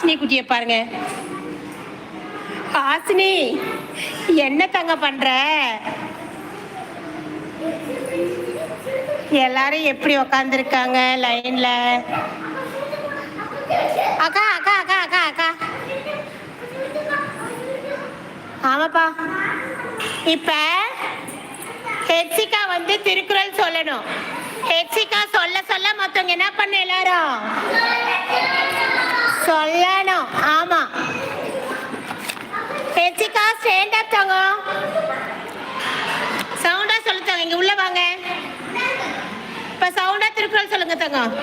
ஆசினி குட்டியை பாருங்க. ஆசினி என்ன தங்க பண்ற? எல்லாரும் எப்படி உக்காந்துருக்காங்க லைன்ல அக்கா அக்கா அக்கா அக்கா அக்கா. ஆமாப்பா. இப்ப ஹெச்சிகா வந்து திருக்குறள் சொல்லணும். ஹெச்சிகா சொல்ல சொல்ல மத்தவங்க என்ன பண்ண எல்லாரும்? சொல்லணும். ஆமா. ஹெச்சிகா ஸ்டாண்ட் அப் தாங்க. சவுண்டா சொல்லு தாங்க. இங்க உள்ள வாங்க. இப்ப சவுண்டா திருக்குறள் சொல்லுங்க தங்கம்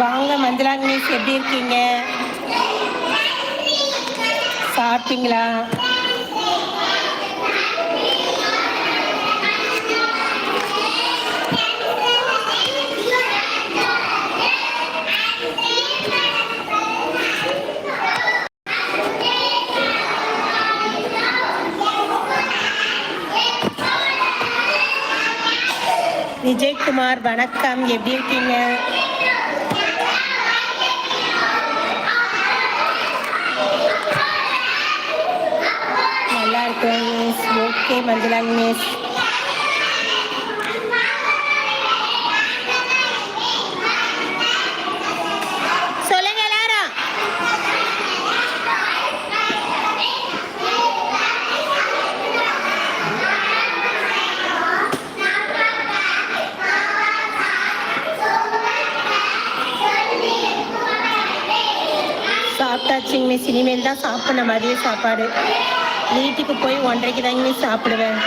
வாங்க மஞ்சளாங்க மிஸ். எப்படி இருக்கீங்க? சாப்பிட்டீங்களா? விஜய்குமார் வணக்கம். எப்படி இருக்கீங்க நல்லா இருக்கேன் மிஸ் ஓகே மஞ்சளாங்க மிஸ் சொல்லுங்க எல்லாரும். சாப்பிட்டாச்சுங்க மிஸ் இனிமேல் தான் சாப்பிடணும் மதிய சாப்பாடு. வீட்டுக்கு போய் ஒன்றரைக்கு தாங்க மிஸ் சாப்பிடுவேன்.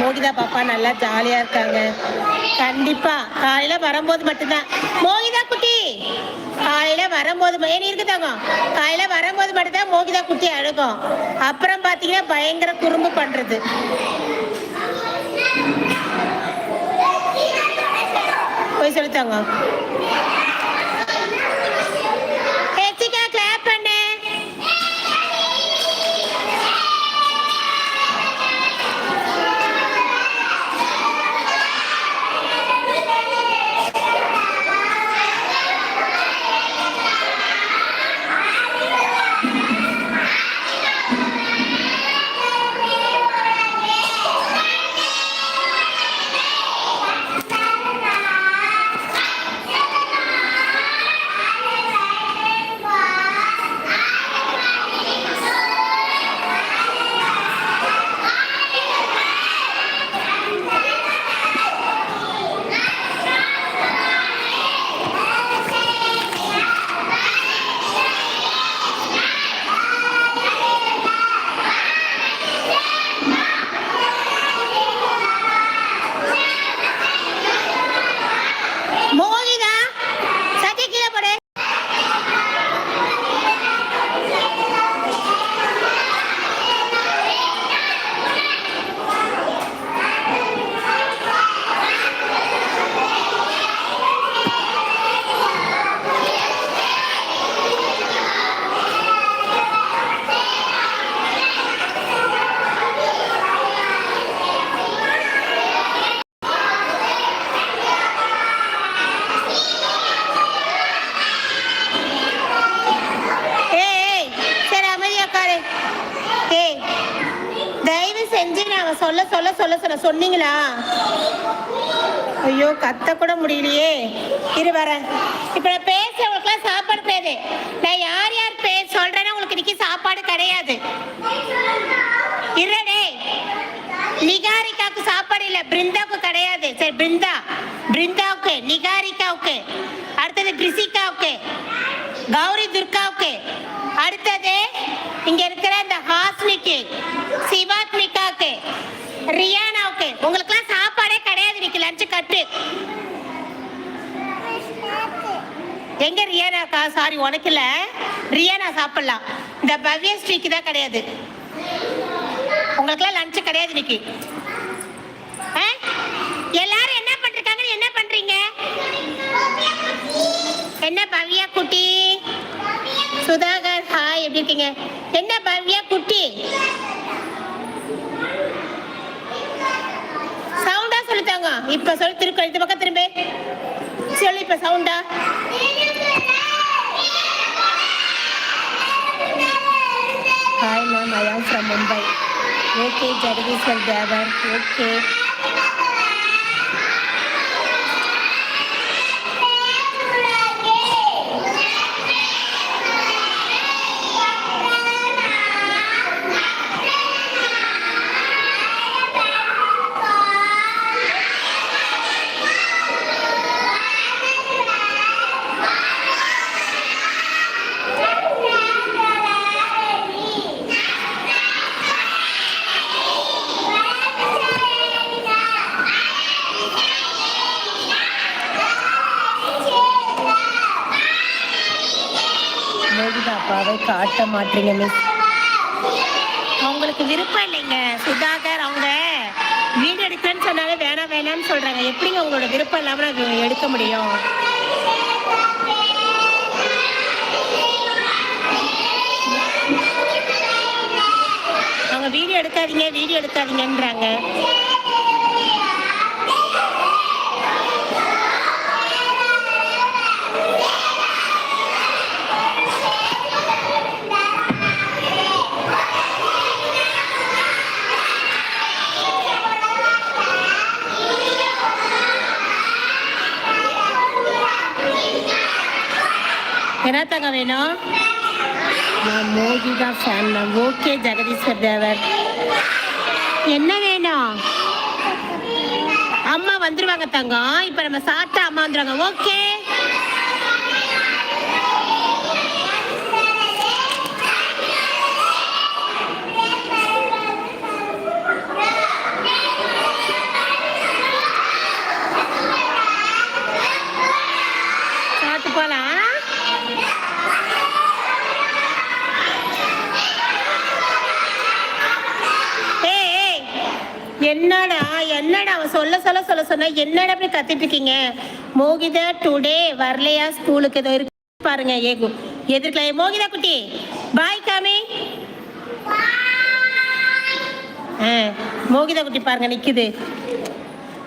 மோகிதா பாப்பா நல்லா ஜாலியாக இருக்காங்க. கண்டிப்பா. காலையில வரும்போது மட்டும்தான். மோகிதா குட்டி! காலையில வரும்போது ஏன் இருக்குதாங்க காலையில வரும்போது மட்டும்தான் மோகிதா குட்டி அழுகும். அப்புறம் பார்த்தீங்கன்னா பயங்கர குறும்பு பண்றது. போய் சொல்லித்தாங்க சொல்ல சொல்ல சொன்னீங்களா? ஐயோ கத்த கூட முடியலையே. இரு வரேன் இப்ப நான் பேசுறவங்களுக்குலாம் சாப்பாடு கிடையாது. நான் யார் யார் பேர் சொல்றேன்னா உங்களுக்கு இன்னைக்கு சாப்பாடு கிடையாது. இருடே நிகாரிகாவுக்கு சாப்பாடு இல்ல பிருந்தாவுக்கு கிடையாது. சரி பிருந்தா. பிருந்தாவுக்கு நிகாரிகாவுக்கு. அடுத்தது கிரிசிகாவுக்கு கௌரி துர்காவுக்கு. அடுத்தது இங்க இருக்கிற இந்த ஹாஸ்மிக்கு சிவாத்மிகாவுக்கு. ரியானாவுக்கு உங்களுக்குலாம் சாப்பாடே கிடையாது இன்னைக்கு. லஞ்சு கட்டு. எங்க ரியானாக்கா சாரி உனக்கு இல்ல. ரியானா சாப்பிடலாம். இந்த பவ்யஸ்ரீக்கு தான் கிடையாது. உங்களுக்குலாம் லஞ்சு கிடையாது இன்னைக்கு. ஆ? எல்லாரும் என்ன பண்றாங்க? என்ன பண்றீங்க? என்ன பவ்யா குட்டி? சுதாகர் ஹாய் எப்படி இருக்கீங்க? என்ன பவ்யா குட்டி? சொல்லித்தாங்க இப்ப சொல்லி திருக்குறள். இந்த பக்கம் திரும்ப. சொல்லி இப்ப சவுண்டா hi ma'am I am from Mumbai okay Jagadeeswar Thevar okay அப்பாவை மாட்டீங்க மிஸ் அவங்களுக்கு விருப்பம் இல்லைங்க. சுதாகர் அவங்க வீடு எடுக்கிறேன்னு சொன்னாலே வேணாம் வேணாம்னு சொல்றாங்க. எப்படிங்க உங்களோட விருப்பம் இல்லாமல் அது எடுக்க முடியும்? அவங்க வீடியோ எடுக்காதீங்க வீடியோ எடுக்காதீங்கன்றாங்க. என்ன தங்க வேணும் நான் Mohitha fan ma'am okay Jagadeeswar Thevar என்ன வேணும்? அம்மா வந்துருவாங்க தங்கம். இப்போ நம்ம சாப்பிட்டா அம்மா வந்துருவாங்க. ஓகே என்னடா என்னடா அவன் சொல்ல சொல்ல சொல்ல சொன்னா என்னடா அப்படி கத்திட்டு இருக்கீங்க? மோகிதா டுடே வரலையா? ஸ்கூலுக்கு ஏதோ இருக்கு. பாருங்க ஏகு. எதிர்க்கல மோகிதா குட்டி பாய் காமி. மோகிதா குட்டி பாருங்க நிக்குது.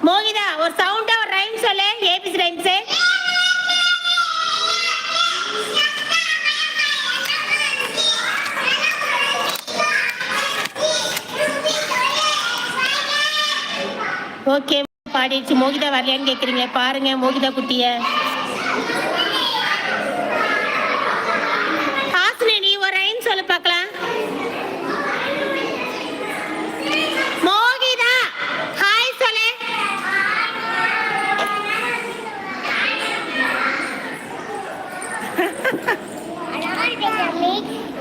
மோகிதா ஒரு சவுண்டா ஒரு ரைம் சொல்லு A B C rhymes okay பாடிடுச்சு Mohitha வரலையான்னு கேக்குறீங்க பாருங்க மோகிதா குட்டிய. ஹாசினி நீ ஒரு ரைம் சொல்லு பார்க்கலாம். மோகிதா ஹாய் சொல்லு.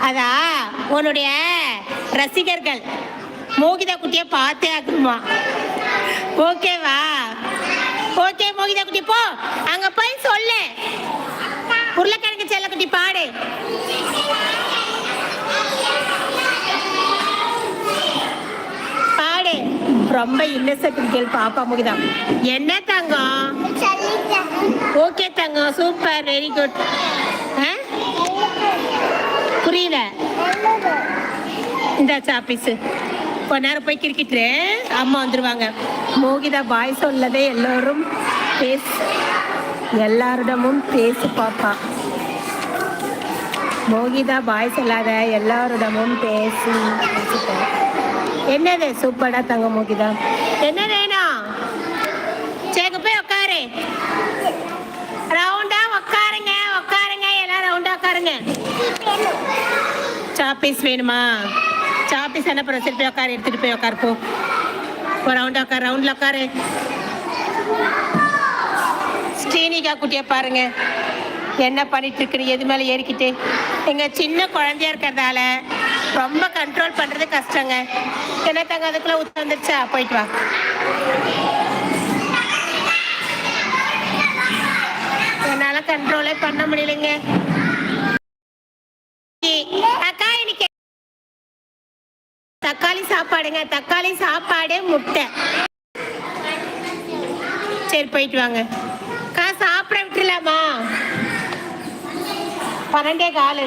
அதா உன்னுடைய ரசிகர்கள். மோகிதா குட்டியை பார்த்தே ஆகணுமா? ஓகேவா? ஓகே மோகிதா குட்டி போ. அங்க போய் சொல்லு. உருளைக்கிழங்கு செல்ல குட்டி பாடு. பாடு. ரொம்ப இன்னசென்ட் கேள் பாப்பா மோகிதா. என்ன தங்கம்? ஓகே தங்கம். சூப்பர் வெரி குட் புரியல. இந்த சாப்பீஸு கொஞ்ச நேரம் போய் கிரிக்கிட்டு. அம்மா வந்துருவாங்க. மோகிதா பாய் சொல்லதே எல்லோரும் பேசு. எல்லாரிடமும் பேசு பாப்பா. மோகிதா பாய் சொல்லாத எல்லாரிடமும் பேசி. என்னது சூப்பரா தங்க மோகிதா. என்ன வேணும்? சரி போய் உட்காரு ரவுண்டா உட்காருங்க உட்காருங்க எல்லாம் ரவுண்டா உட்காருங்க சாப்பீஸ் வேணுமா? சாப்பிட்டு என்ன பண்ணுற சரி போய் உட்காரு எடுத்துட்டு போய் உட்காரு போ. ரவுண்டாக உட்காரு ரவுண்டில் உட்காரு ஸ்ரீனிகா குட்டியை பாருங்க. என்ன பண்ணிட்டு இருக்குன்னு எது மேலே ஏறிக்கிட்டு? எங்கள் சின்ன குழந்தையா இருக்கிறதால ரொம்ப கண்ட்ரோல் பண்ணுறது கஷ்டங்க. என்ன தங்க அதுக்குள்ள உட்காந்துருச்சா போயிட்டு வா. என்னால் கண்ட்ரோலே பண்ண முடியலைங்க அக்கா இன்னைக்கு தக்காளி சாப்பாடுங்க. தக்காளி சாப்பாடு முட்டை. சரி போயிட்டு வாங்க. கா சாப்பிட விட்டுலாமா பன்னெண்டே காலு.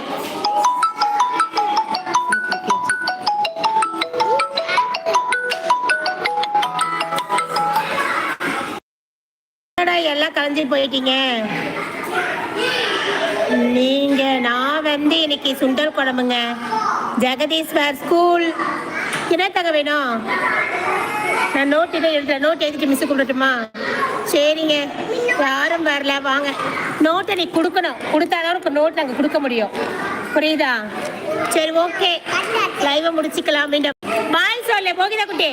எல்லாம் கலைஞ்சு போயிட்டீங்க? நீங்க நான் வந்து இன்னைக்கு சுண்டல் குழம்புங்க. ஜெகதீஸ்வர் ஸ்கூல் என்ன தங்க வேணும்? நான் நோட் இதை எழுதுறேன். நோட் எழுதிட்டு மிஸ் கொடுக்கட்டுமா? சரிங்க. யாரும் வரல. வாங்க. நோட்டை நீ கொடுக்கணும். கொடுத்தாதான் உனக்கு நோட் நாங்கள் கொடுக்க முடியும். புரியுதா? சரி ஓகே லைவை முடிச்சுக்கலாம். பாய் சொல்ல. போகிதா குட்டி?